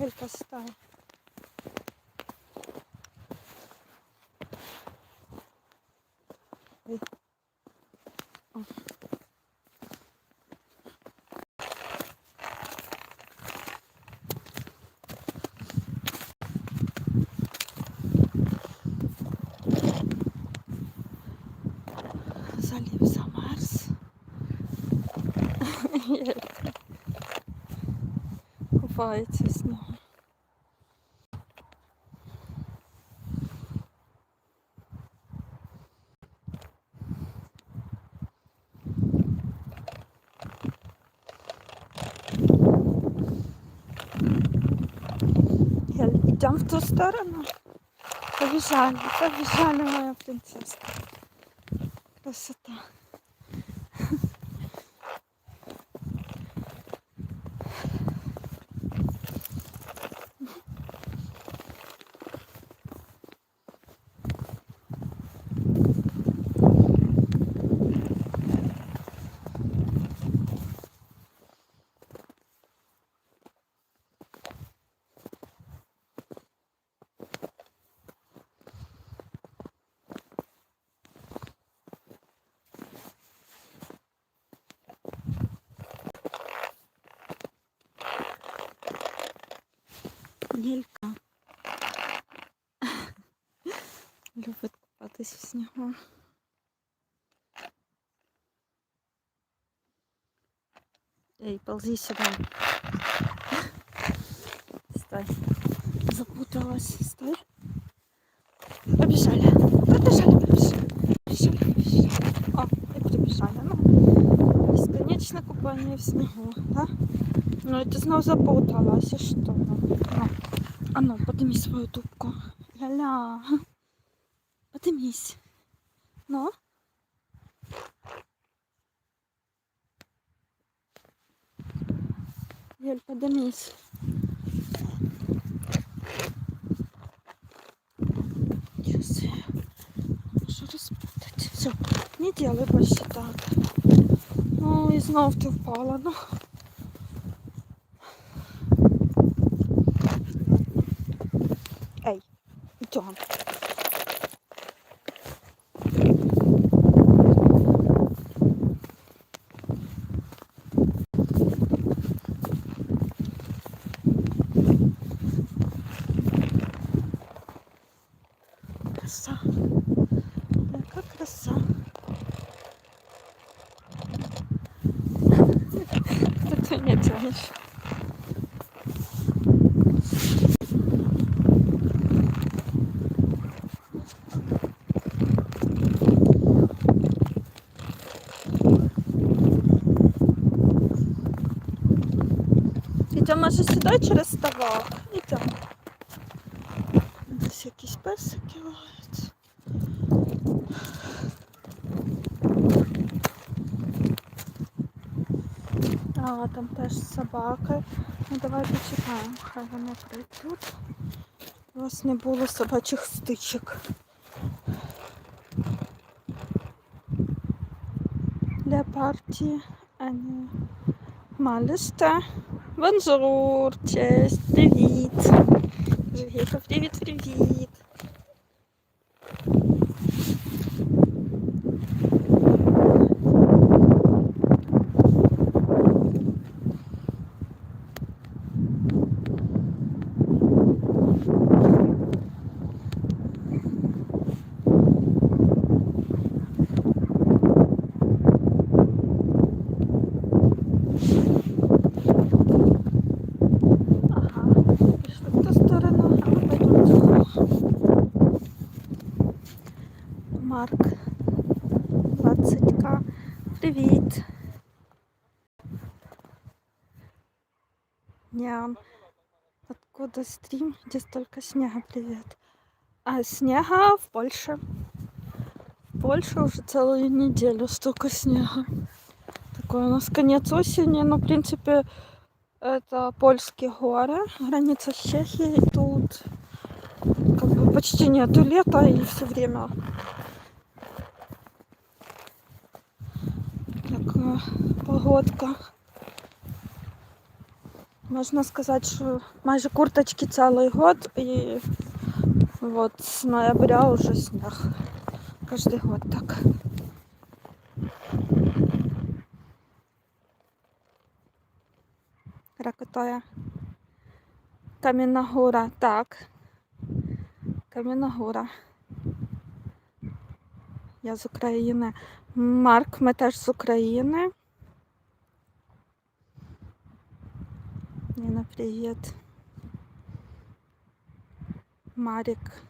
Гелька стає. Ой. О. Залив замерз. Гелька Купається з нього. В ту сторону. Побіжали, побіжали, моя принцесса. Лілька. Любить купатись в снігу. Эй, ползи сюда. Стой. Запуталась. Стой. Побежали. Побежали, побежали. Побежали, побежали. О, и прибежали. Ну, бесконечно купание в снегу, да? Ну, это снова запуталась, и что? Ну, а ну, подними свою дубку. Ля-ля. Поднимись. Ну? Ель, поднимись. Я... Что распутать? Все, не делай больше так. Ну, и знов ты впала, ну. Идем. Краса. Яка краса. Тянешь. Идем, може, сюди через ставок. Идем. Десь якісь песики лають. А, там теж собаки. Ну давай почекаємо, хай вони прийдуть. У вас не було собачих стичок. Для партії, а не Малюста. Бонжур, честь, привіт. Привіт, привіт, привіт. Откуда стрим, где столько снега? Привет. А снега в Польше. В Польше уже целую неделю столько снега. Такой у нас конец осени, но в принципе это польские горы, граница с Чехией. Тут как бы почти нету лета и все время такая погодка. Можна сказати, що майже курточки цілий год і вот з ноября уже сніг. Кожний год так. Ракотоя. Кам'яна гора, так. Кам'яна гора. Я з України. Марк, ми теж з України. Ніна, привет. Марик.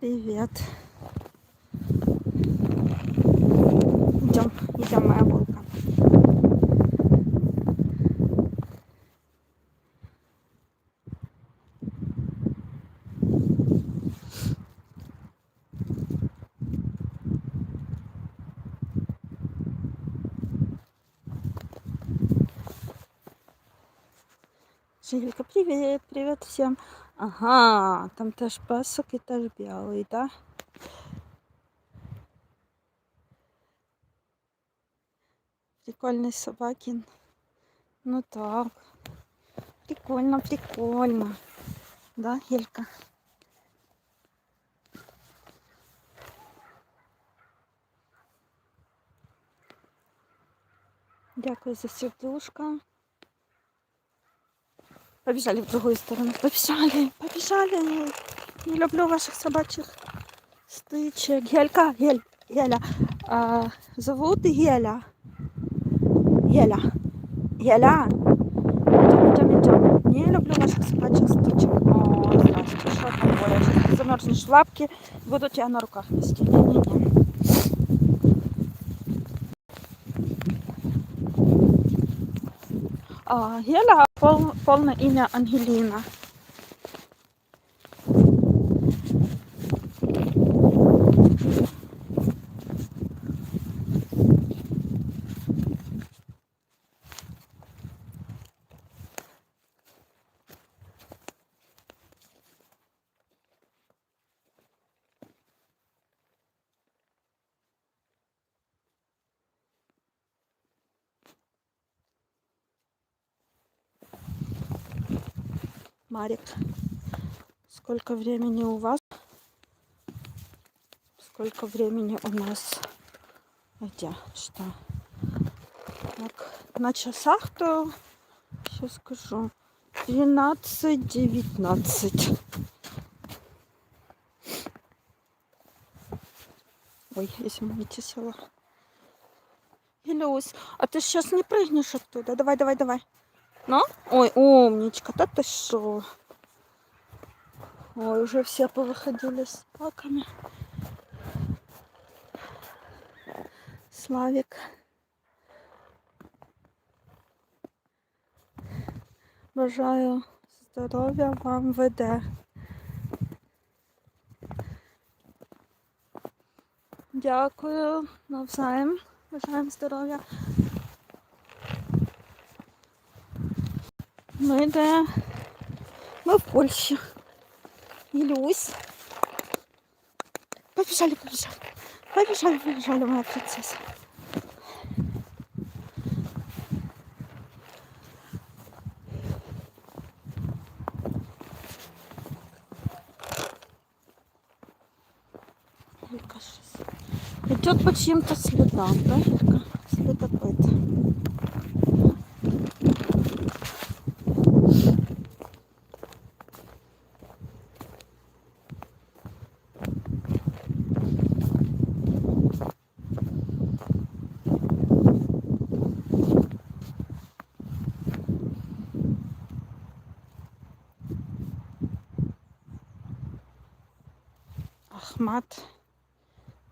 Привет. Идем, идем, моя Жилька, привет, привет всем. Ага, там теж песок і теж білий, да? Прикольний собакін. Ну так. Прикольно, прикольно. Да, Гелька? Дякую за сердушка. Побежали в другую сторону. Побежали, побежали. Не люблю ваших собачьих стычек. Гелька, Гель, Геля. А, зовут Геля. Геля. Геля. Идем, идем, идем. Не люблю ваших собачьих стычек. О, здравствуй, что такое? Сейчас ты замерзнешь в лапки, буду тебя на руках нести. Не-не-не. Геля, пол, ім'я имя Марик, сколько времени у вас? Сколько времени у нас? Где? Что? Так, на часах то, сейчас скажу, 12-19. Ой, извините, села. Илюсь, а ты сейчас не прыгнешь оттуда? Давай, давай, давай. Ну? Ой, умничка, да ты шо? Ой, уже все повыходили с палками. Славик. Бажаю здоров'я вам веде. Дякую, навзаєм. Бажаємо здоров'я. Ми де? Ми в Польщі. Ілюсь. Побежали, побежали. Побежали, побежали, моя принцесса. Илька щас. Идет по чьим-то следам, да, Илька? Следопыт.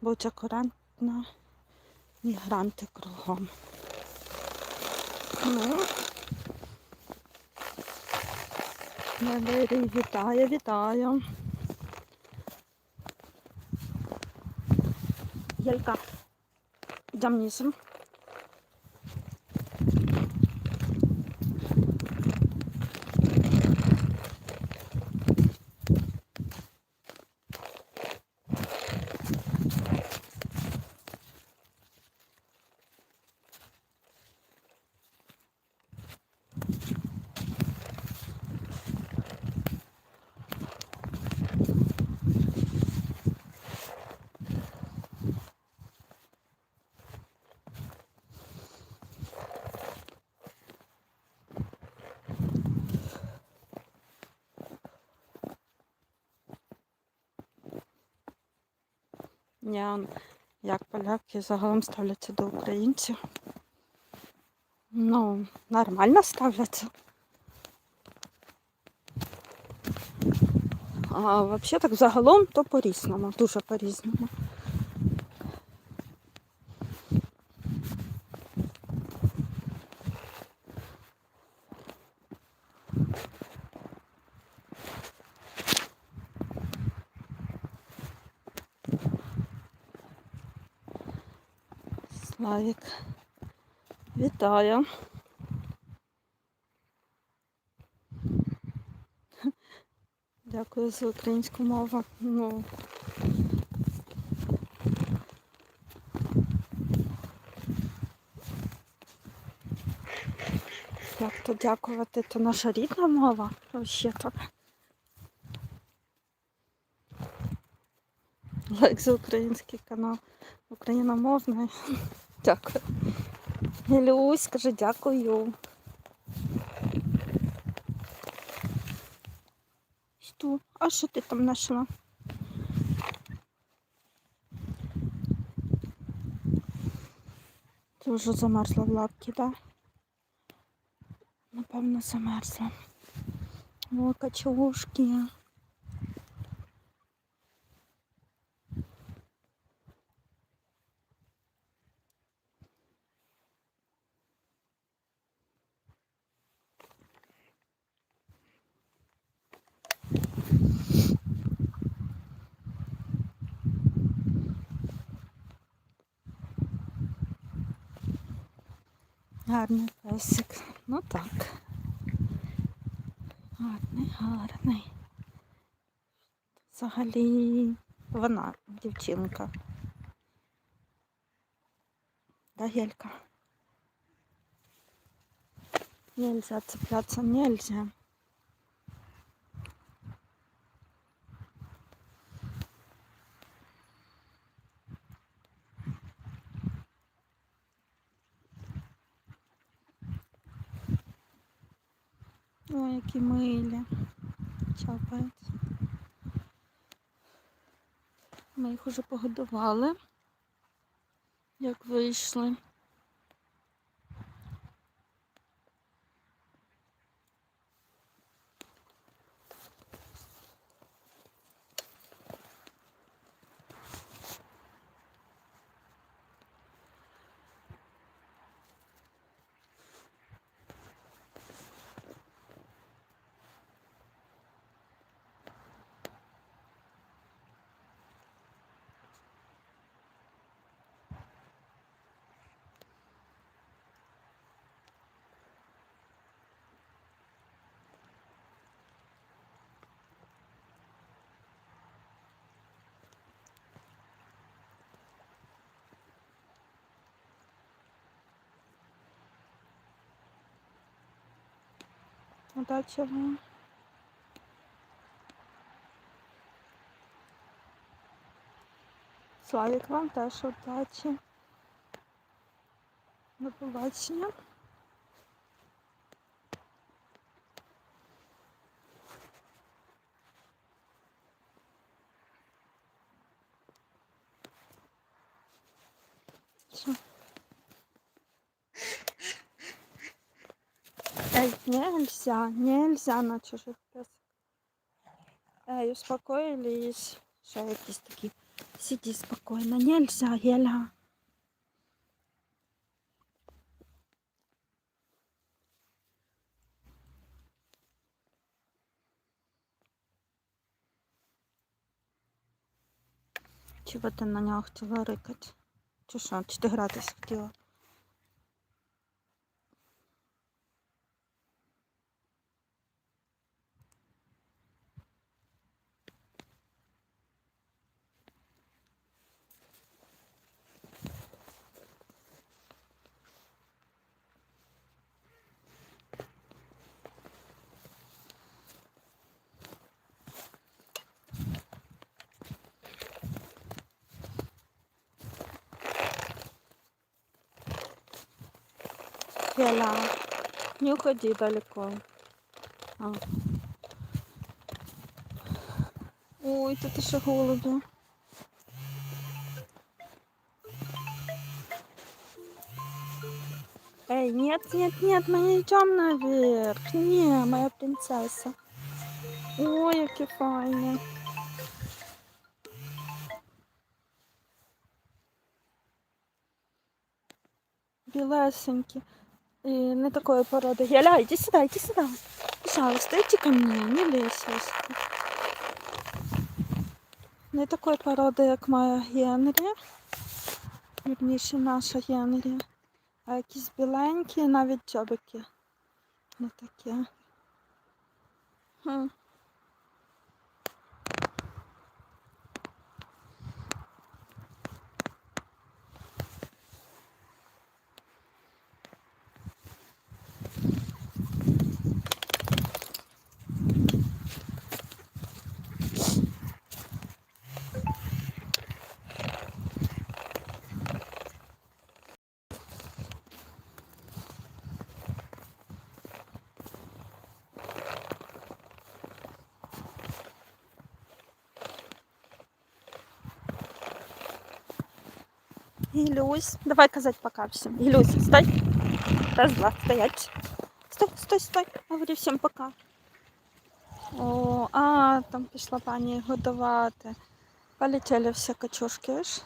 Будь і Мігранти кругом. Ну. Валерій, вітаю, вітаю. Ялька. Йдемо низом. Ні, як поляки загалом ставляться до українців. Ну, нормально ставляться. А взагалі так загалом то по-різному, дуже по-різному. Славік. Вітаю. Дякую за українську мову. Ну. Як то дякувати, то наша рідна мова. Взагалі-то. Лайк за український канал. Україномовний. Дякую. Ілюсь, скажи дякую. Що? А що ти там знайшла? Ти вже замерзла в лапки, так? Напевно, замерзла. О, качушки. Гарний песик. Ну так. Гарний, гарний. Взагалі вона дівчинка. Да, Гелька? Нельзя цепляться, нельзя. Ой, які милі. Чапають. Ми їх уже погодували, як вийшли. Удачі вам. Славік вам теж удачі. До побачення. Эй, нельзя, нельзя на чужих песок. Эй, успокоились. Ще такі. Сиди спокійно, нельзя, Геля. Чого ти на нього хотіла рикати? Чи що? Чи ти хотіла? Ля-ля. Не уходи далеко. А. Ой, тут еще голоду. Эй, нет, нет, нет, мы не идем наверх. Не, моя принцесса. Ой, які файні. Білесенькі. І не такої породи. Яля, иди сюда, иди сюда. Пожалуйста, иди ко мне, не лезь. Не такої породи, як моя Генрі. Вірніше наша Генрі. А якісь біленькі, навіть джобики. Не такі. Хм. Ілюсь, давай казати пока всім. Ілюсь, стой. Раз, два, стоять. Стой, стой, стой. Говори всім пока. О, а, там пішла пані годувати. Полетіли всі качушки ж.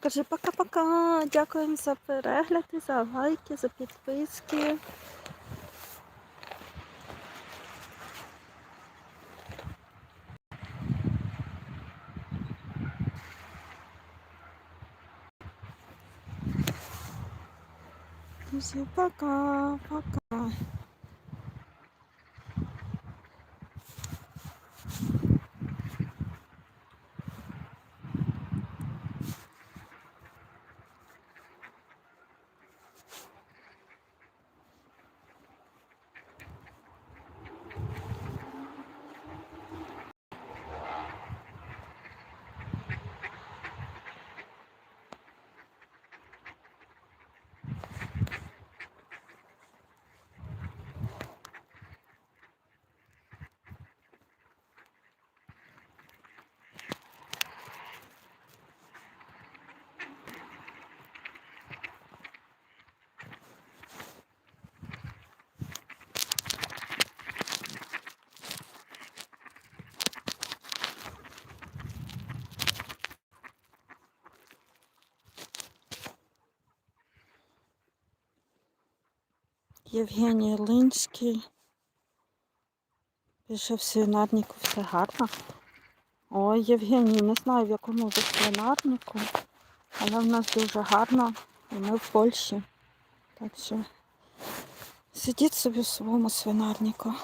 Кажи пока-пока. Дякуємо за перегляди, за лайки, за підписки. Друзі, пока, пока. Євгеній Линський. Пише в свинарнику все гарно. Ой, Євгеній, не знаю в якому ви свинарнику, але в нас дуже гарно і ми в Польщі. Так що сидіть собі в своєму свинарнику.